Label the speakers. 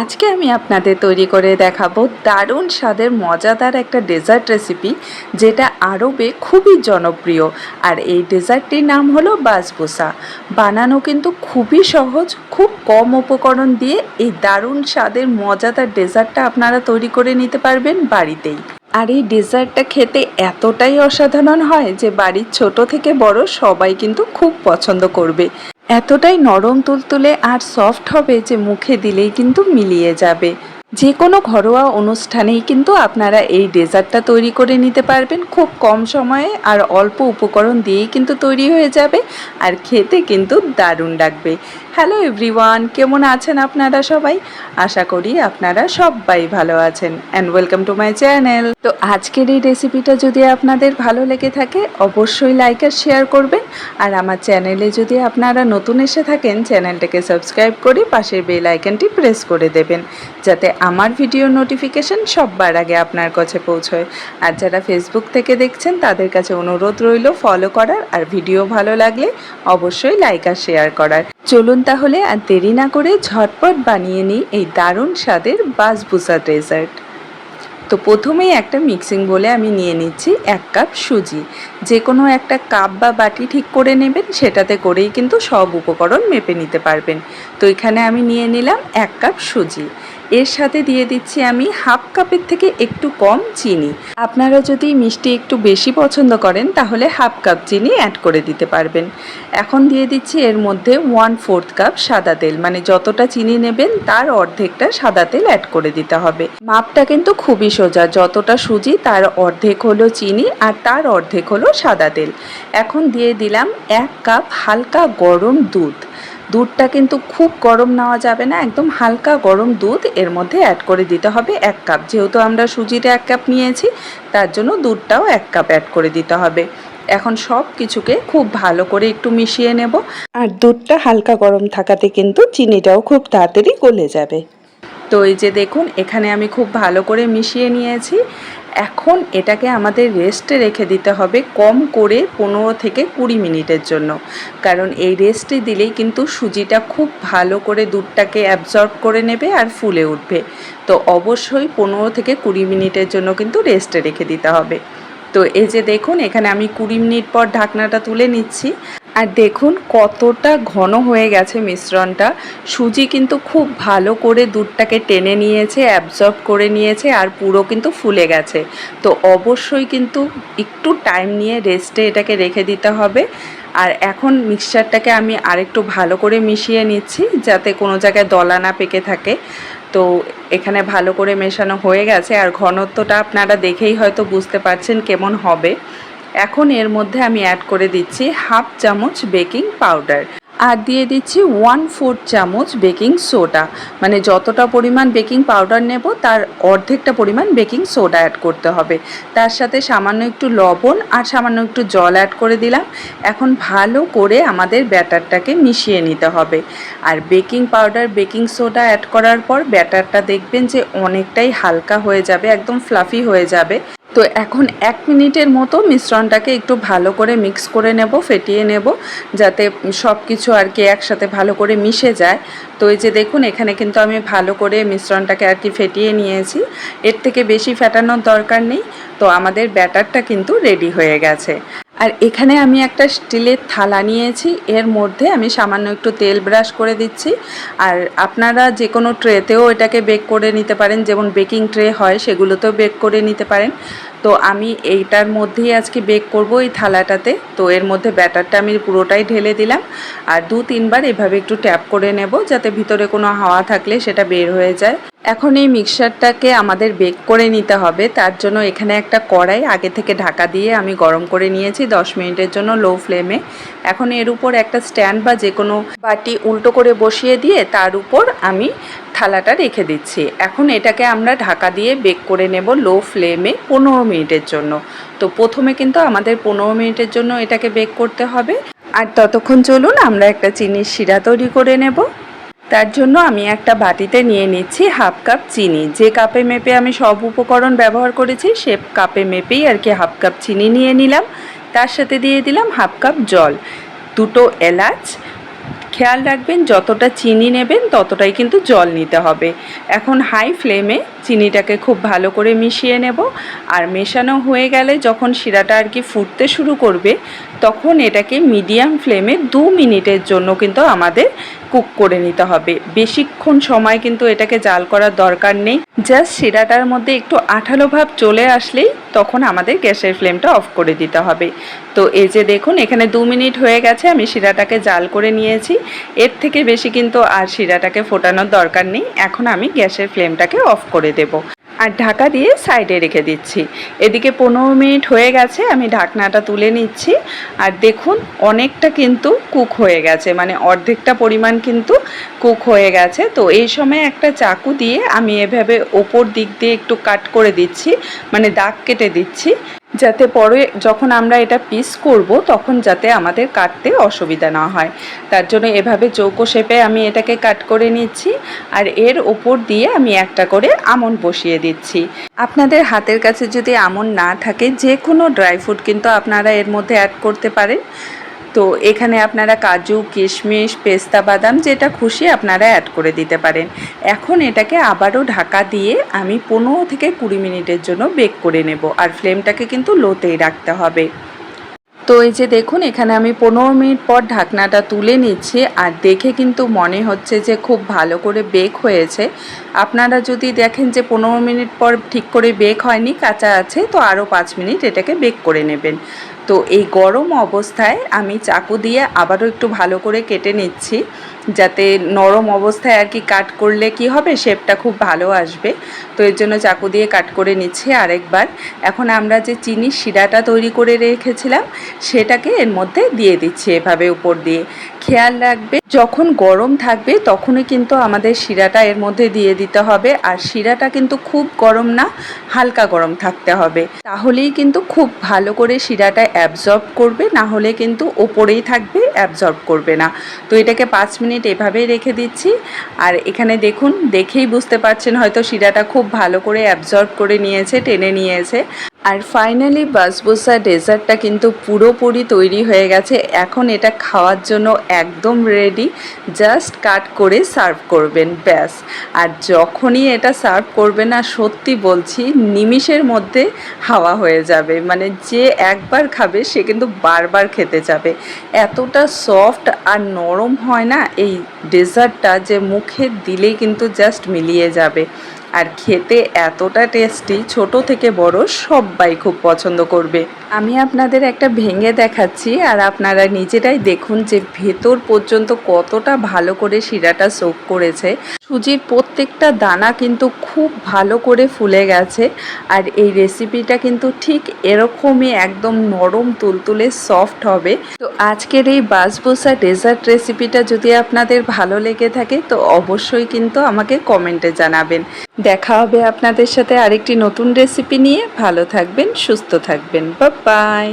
Speaker 1: আজকে আমি আপনাদের তৈরি করে দেখাবো দারুণ স্বাদের মজাদার একটা ডেজার্ট রেসিপি যেটা আরবে খুবই জনপ্রিয়। আর এই ডেজার্টটির নাম হলো বাসবোসা বানানো কিন্তু খুবই সহজ, খুব কম উপকরণ দিয়ে এই দারুণ স্বাদের মজাদার ডেজার্টটা আপনারা তৈরি করে নিতে পারবেন বাড়িতেই। আর এই ডেজার্টটা খেতে এতটাই অসাধারণ হয় যে বাড়ির ছোট থেকে বড় সবাই কিন্তু খুব পছন্দ করবে। এতটাই নরম তুলতুলে আর সফট হবে যে মুখে দিলেই কিন্তু মিলিয়ে যাবে। যে কোনো ঘরোয়া অনুষ্ঠানেই কিন্তু আপনারা এই ডেজার্টটা তৈরি করে নিতে পারবেন। খুব কম সময়ে আর অল্প উপকরণ দিয়েই কিন্তু তৈরি হয়ে যাবে। আর খেতে কিন্তু দারুণ লাগবে। হ্যালো এভরিওয়ান কেমন আছেন আপনারা সবাই? আশা করি আপনারা সবাই ভালো আছেন। And welcome to my channel তো আজকের এই রেসিপিটা যদি আপনাদের ভালো লেগে থাকে, অবশ্যই লাইক আর শেয়ার করবেন। আর আমার চ্যানেলে যদি আপনারা নতুন এসে থাকেন চ্যানেলটাকে সাবস্ক্রাইব করে পাশের বেল আইকনটি প্রেস করে দেবেন, যাতে আমার ভিডিও নোটিফিকেশন সববার আগে আপনার কাছে পৌঁছয়। আর যারা ফেসবুক থেকে দেখছেন, তাদের কাছে অনুরোধ রইল ফলো করার। আর ভিডিও ভালো লাগলে অবশ্যই লাইক আর শেয়ার করার। চলুন তাহলে আর দেরি না করে ঝটপট বানিয়ে নিই এই দারুণ স্বাদের বাসভূষা ডেজার্ট। তো প্রথমেই একটা মিক্সিং বলে আমি নিয়ে নিচ্ছি এক কাপ সুজি। যে কোনো একটা কাপ বা বাটি ঠিক করে নেবেন, সেটাতে করেই কিন্তু সব উপকরণ মেপে নিতে পারবেন। তো এখানে আমি নিয়ে নিলাম এক কাপ সুজি। এর সাথে দিয়ে দিচ্ছি আমি হাফ কাপের থেকে একটু কম চিনি। আপনারা যদি মিষ্টি একটু বেশি পছন্দ করেন, তাহলে হাফ কাপ চিনি অ্যাড করে দিতে পারবেন। এখন দিয়ে দিচ্ছি এর মধ্যে ওয়ান ফোর্থ কাপ সাদা তেল মানে যতটা চিনি নেবেন, তার অর্ধেকটা সাদা তেল অ্যাড করে দিতে হবে। মাপটা কিন্তু খুবই সোজা, যতটা সুজি তার অর্ধেক হলো চিনি আর তার অর্ধেক হলো সাদা তেল। এখন দিয়ে দিলাম এক কাপ হালকা গরম দুধ। দুধটা কিন্তু খুব গরম নেওয়া যাবে না, একদম হালকা গরম দুধ এর মধ্যে অ্যাড করে দিতে হবে এক কাপ যেহেতু আমরা সুজিটা এক কাপ নিয়েছি, তার জন্য দুধটাও এক কাপ অ্যাড করে দিতে হবে। এখন সব কিছুকে খুব ভালো করে একটু মিশিয়ে নেব। আর দুধটা হালকা গরম থাকাতে কিন্তু চিনিটাও খুব তাড়াতাড়ি গলে যাবে। তো এই যে দেখুন, এখানে আমি খুব ভালো করে মিশিয়ে নিয়েছি। এখন এটাকে আমাদের রেস্টে রেখে দিতে হবে কম করে পনেরো থেকে কুড়ি মিনিটের জন্য। কারণ এই রেস্টে দিলেই কিন্তু সুজিটা খুব ভালো করে দুধটাকে অ্যাবজর্ব করে নেবে আর ফুলে উঠবে। তো অবশ্যই পনেরো থেকে কুড়ি মিনিটের জন্য কিন্তু রেস্টে রেখে দিতে হবে। তো এই যে দেখুন, এখানে আমি কুড়ি মিনিট পর ঢাকনাটা তুলে নিচ্ছি। আর দেখুন কতটা ঘন হয়ে গেছে মিশ্রণটা। সুজি কিন্তু খুব ভালো করে দুধটাকে টেনে নিয়েছে অ্যাবজর্ব করে নিয়েছে আর পুরো কিন্তু ফুলে গেছে। তো অবশ্যই কিন্তু একটু টাইম নিয়ে রেস্টে এটাকে রেখে দিতে হবে। আর এখন মিক্সচারটাকে আমি আরেকটু ভালো করে মিশিয়ে নিচ্ছি যাতে কোনো জায়গায় দলা না পেকে থাকে। তো এখানে ভালো করে মেশানো হয়ে গেছে আর ঘনত্বটা আপনারা দেখেই হয়তো বুঝতে পারছেন কেমন হবে। এখন এর মধ্যে আমি অ্যাড করে দিচ্ছি হাফ চামচ বেকিং পাউডার আর দিয়ে দিচ্ছি ওয়ান ফোর্থ চামচ বেকিং সোডা মানে যতটা পরিমাণ বেকিং পাউডার নেব, তার অর্ধেকটা পরিমাণ বেকিং সোডা অ্যাড করতে হবে। তার সাথে সামান্য একটু লবণ আর সামান্য একটু জল অ্যাড করে দিলাম। এখন ভালো করে আমাদের ব্যাটারটাকে মিশিয়ে নিতে হবে। আর baking powder baking soda add করার পর ব্যাটারটা দেখবেন যে অনেকটাই হালকা হয়ে যাবে, একদম ফ্লাফি হয়ে যাবে। তো এখন এক মিনিটের মতো মিশ্রণটাকে একটু ভালো করে মিক্স করে নেব, ফেটিয়ে নেব, যাতে সব কিছু আর কি একসাথে ভালো করে মিশে যায়। তো এই যে দেখুন, এখানে কিন্তু আমি ভালো করে মিশ্রণটাকে আর কি ফেটিয়ে নিয়েছি। এর থেকে বেশি ফেটানোর দরকার নেই। তো আমাদের ব্যাটারটা কিন্তু রেডি হয়ে গেছে। আর এখানে আমি একটা স্টিলের থালা নিয়েছি। এর মধ্যে আমি সামান্য একটু তেল ব্রাশ করে দিচ্ছি। আর আপনারা যে কোনো ট্রেতেও এটাকে বেক করে নিতে পারেন। যেমন বেকিং ট্রে হয়, সেগুলোতেও বেক করে নিতে পারেন। তো আমি এইটার মধ্যেই আজকে বেক করব এই থালাটাতে। তো এর মধ্যে ব্যাটারটা আমি পুরোটাই ঢেলে দিলাম। আর দু তিনবার এভাবে একটু ট্যাপ করে নেব যাতে ভিতরে কোনো হাওয়া থাকলে সেটা বের হয়ে যায়। এখন এই মিক্সারটাকে আমাদের বেক করে নিতে হবে। তার জন্য এখানে একটা কড়াই আগে থেকে ঢাকা দিয়ে আমি গরম করে নিয়েছি দশ মিনিটের জন্য লো ফ্লেমে এখন এর উপর একটা স্ট্যান্ড বা যে কোনো বাটি উল্টো করে বসিয়ে দিয়ে তার উপর আমি থালাটা রেখে দিচ্ছি। এখন এটাকে আমরা ঢাকা দিয়ে বেক করে নেব লো ফ্লেমে পনেরো মিনিটের জন্য। তো প্রথমে কিন্তু আমাদের পনেরো মিনিটের জন্য এটাকে বেক করতে হবে। আর ততক্ষণ চলুন, আমরা একটা চিনির শিরা তৈরি করে নেব। তার জন্য আমি একটা বাটিতে নিয়ে নিচ্ছি হাফ কাপ চিনি। যে কাপে মেপে আমি সব উপকরণ ব্যবহার করেছি, সে কাপে মেপেই আর কি হাফ কাপ চিনি নিয়ে নিলাম। তার সাথে দিয়ে দিলাম হাফ কাপ জল। দুটো এলাচ খেয়াল রাখবেন, যতটা চিনি নেবেন, ততটাই কিন্তু জল নিতে হবে। এখন হাই ফ্লেমে চিনিটাকে খুব ভালো করে মিশিয়ে নেব। আর মেশানো হয়ে গেলে যখন শিরাটা আর কি ফুটতে শুরু করবে, তখন এটাকে মিডিয়াম ফ্লেমে দু মিনিটের জন্য কিন্তু আমাদের কুক করে নিতে হবে। বেশিক্ষণ সময় কিন্তু এটাকে জাল করার দরকার নেই। জাস্ট শিরাটার মধ্যে একটু আঠালো ভাব চলে আসলেই তখন আমাদের গ্যাসের ফ্লেমটা অফ করে দিতে হবে। তো এই যে দেখুন, এখানে দু মিনিট হয়ে গেছে, আমি শিরাটাকে জাল করে নিয়েছি। এর থেকে বেশি কিন্তু আর শিরাটাকে ফোটানোর দরকার নেই। এখন আমি গ্যাসের ফ্লেমটাকে অফ করে দেব। আর ঢাকা দিয়ে সাইডে রেখে দিচ্ছি। এদিকে পনেরো মিনিট হয়ে গেছে, আমি ঢাকনাটা তুলে নিচ্ছি। আর দেখুন, অনেকটা কিন্তু কুক হয়ে গেছে। মানে অর্ধেকটা পরিমাণ কিন্তু কুক হয়ে গেছে। তো এই সময় একটা চাকু দিয়ে আমি এভাবে ওপর দিক দিয়ে একটু কাট করে দিচ্ছি মানে দাগ কেটে দিচ্ছি, যাতে পরে যখন আমরা এটা পিস করব, তখন যাতে আমাদের কাটতে অসুবিধা না হয়। তার জন্য এভাবে চৌকো শেপে আমি এটাকে কাট করে নিচ্ছি, আর এর ওপর দিয়ে আমি একটা করে আমন বসিয়ে দিচ্ছি। আপনাদের হাতের কাছে যদি আমন না থাকে, যে কোনো ড্রাই ফ্রুট কিন্তু আপনারা এর মধ্যে অ্যাড করতে পারেন। তো এখানে আপনারা কাজু, কিশমিশ, পেস্তা, বাদাম যেটা খুশি আপনারা অ্যাড করে দিতে পারেন। এখন এটাকে আবারও ঢাকা দিয়ে আমি পনেরো থেকে কুড়ি মিনিটের জন্য বেক করে নেব আর ফ্লেমটাকে কিন্তু লোতেই রাখতে হবে। তো এই যে দেখুন, এখানে আমি পনেরো মিনিট পর ঢাকনাটা তুলে নিচ্ছি আর দেখে কিন্তু মনে হচ্ছে যে খুব ভালো করে বেক হয়েছে। আপনারা যদি দেখেন যে পনেরো মিনিট পর ঠিক করে বেক হয়নি, কাঁচা আছে, তো আরও পাঁচ মিনিট এটাকে বেক করে নেবেন। তো এই গরম অবস্থায় আমি চাকু দিয়ে আবারও একটু ভালো করে কেটে নিচ্ছি, যাতে নরম অবস্থায় আর কি কাট করলে কি হবে, শেপটা খুব ভালো আসবে। তো এর জন্য চাকু দিয়ে কাট করে নিচ্ছি আরেকবার। এখন আমরা যে চিনি শিরাটা তৈরি করে রেখেছিলাম, সেটাকে এর মধ্যে দিয়ে দিচ্ছি এভাবে উপর দিয়ে। খেয়াল রাখবে, যখন গরম থাকবে তখনই কিন্তু আমাদের শিরাটা এর মধ্যে দিয়ে দিতে হবে, আর শিরাটা কিন্তু খুব গরম না, হালকা গরম থাকতে হবে। তাহলেই কিন্তু খুব ভালো করে শিরাটা অ্যাবজর্ব করবে, না হলে কিন্তু ওপরেই থাকবে অ্যাবজর্ব করবে না। তো এটাকে পাঁচ মিনিট এভাবেই রেখে দিচ্ছি। আর এখানে দেখুন, দেখেই বুঝতে পারছেন হয়তো শিরাটা খুব ভালো করে অ্যাবজর্ব করে নিয়েছে, টেনে নিয়েছে। আর ফাইনালি বাসবোসা ডেজার্টটা কিন্তু পুরোপুরি তৈরি হয়ে গেছে। এখন এটা খাওয়ার জন্য একদম রেডি জাস্ট কাট করে সার্ভ করবেন, ব্যাস। আর যখনই এটা সার্ভ করবেন না, সত্যি বলছি, নিমিষের মধ্যে হাওয়া হয়ে যাবে। মানে যে একবার খাবে, সে কিন্তু বারবার খেতে যাবে। এতটা সফট আর নরম হয় না, এই ডেজার্টটা যে মুখে দিলেই কিন্তু জাস্ট মিলিয়ে যাবে। আর খেতে এতটা টেস্টি, ছোট থেকে বড় সবাই খুব পছন্দ করবে। আমি আপনাদের একটা ভেঙে দেখাচ্ছি আর আপনারা নিজেরাই দেখুন যে ভেতর পর্যন্ত কতটা ভালো করে শিরাটা সোক করেছে। সুজির প্রত্যেকটা দানা কিন্তু খুব ভালো করে ফুলে গেছে আর এই রেসিপিটা কিন্তু ঠিক এরকমই একদম নরম, তুলতুলে সফট হবে। তো আজকের এই বাসবোসা ডেজার্ট রেসিপিটা যদি আপনাদের ভালো লেগে থাকে, তো অবশ্যই কিন্তু আমাকে কমেন্টে জানাবেন। দেখা হবে আপনাদের সাথে আরেকটি নতুন রেসিপি নিয়ে। ভালো থাকবেন সুস্থ থাকবেন। বা বাই